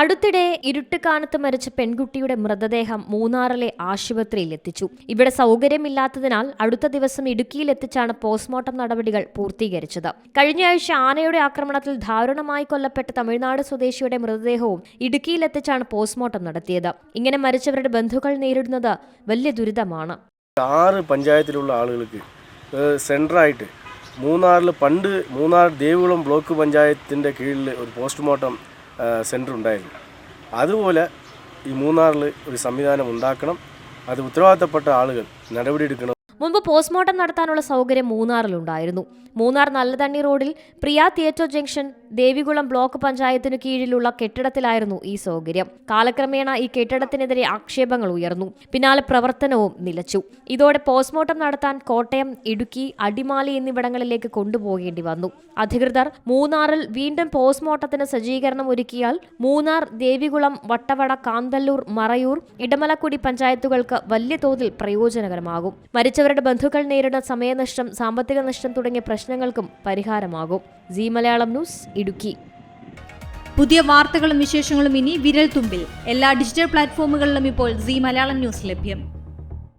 അടുത്തിടെ ഇരുട്ടുകാനത്ത് മരിച്ച പെൺകുട്ടിയുടെ മൃതദേഹം മൂന്നാറിലെ ആശുപത്രിയിൽ എത്തിച്ചു. ഇവിടെ സൗകര്യമില്ലാത്തതിനാൽ അടുത്ത ദിവസം ഇടുക്കിയിൽ എത്തിച്ചാണ് പോസ്റ്റ്മോർട്ടം നടപടികൾ പൂർത്തീകരിച്ചത്. കഴിഞ്ഞയാഴ്ച ആനയുടെ ആക്രമണത്തിൽ ദാരുണമായി കൊല്ലപ്പെട്ട തമിഴ്നാട് സ്വദേശിയുടെ മൃതദേഹവും ഇടുക്കിയിൽ എത്തിച്ചാണ് പോസ്റ്റ്മോർട്ടം നടത്തിയത്. ഇങ്ങനെ മരിച്ചവരുടെ ബന്ധുക്കൾ നേരിടുന്നത് വലിയ ദുരിതമാണ്. ആറ് പഞ്ചായത്തിലുള്ള ആളുകൾക്ക് സെൻട്രായിട്ട് മൂന്നാറിൽ പണ്ട് മൂന്നാർ ദേവികുളം ബ്ലോക്ക് പഞ്ചായത്തിന്റെ കീഴിൽ ഒരു പോസ്റ്റ്മോർട്ടം സെന്റർ ഉണ്ടായിരുന്നു. അതുപോലെ ഈ മൂന്നാറിൽ ഒരു സംവിധാനം ഉണ്ടാക്കണം. അത് ഉത്തരവാദിത്തപ്പെട്ട ആളുകൾ നടപടിയെടുക്കണം മുമ്പ് പോസ്റ്റ്മോർട്ടം നടത്താനുള്ള സൗകര്യം മൂന്നാറിലുണ്ടായിരുന്നു. മൂന്നാർ നല്ലതണ്ണി റോഡിൽ Priya theatre junction Devikulam block പഞ്ചായത്തിനു കീഴിലുള്ള കെട്ടിടത്തിലായിരുന്നു ഈ സൗകര്യം. കാലക്രമേണ ഈ കെട്ടിടത്തിനെതിരെ ആക്ഷേപങ്ങൾ ഉയർന്നു. പിന്നാലെ പ്രവർത്തനവും നിലച്ചു. ഇതോടെ പോസ്റ്റ്മോർട്ടം നടത്താൻ കോട്ടയം ഇടുക്കി അടിമാലി എന്നിവിടങ്ങളിലേക്ക് കൊണ്ടുപോകേണ്ടി വന്നു. അധികൃതർ മൂന്നാറിൽ വീണ്ടും പോസ്റ്റ്മോർട്ടത്തിന് സജ്ജീകരണം ഒരുക്കിയാൽ മൂന്നാർ ദേവികുളം വട്ടവട കാന്തല്ലൂർ മറയൂർ ഇടമലക്കുടി പഞ്ചായത്തുകൾക്ക് വലിയ തോതിൽ പ്രയോജനകരമാകും. മരിച്ചവരുടെ ബന്ധുക്കൾ നേരിടുന്ന സമയനഷ്ടം സാമ്പത്തിക നഷ്ടം തുടങ്ങിയ പ്രശ്നങ്ങൾക്കും പരിഹാരമാകും. G Malayalam news Idukki. പുതിയ വാർത്തകളും വിശേഷങ്ങളും ഇനി വിരൽ തുമ്പിൽ എല്ലാ ഡിജിറ്റൽ പ്ലാറ്റ്ഫോമുകളിലും ഇപ്പോൾ സി മലയാളം ന്യൂസ് ലഭ്യം.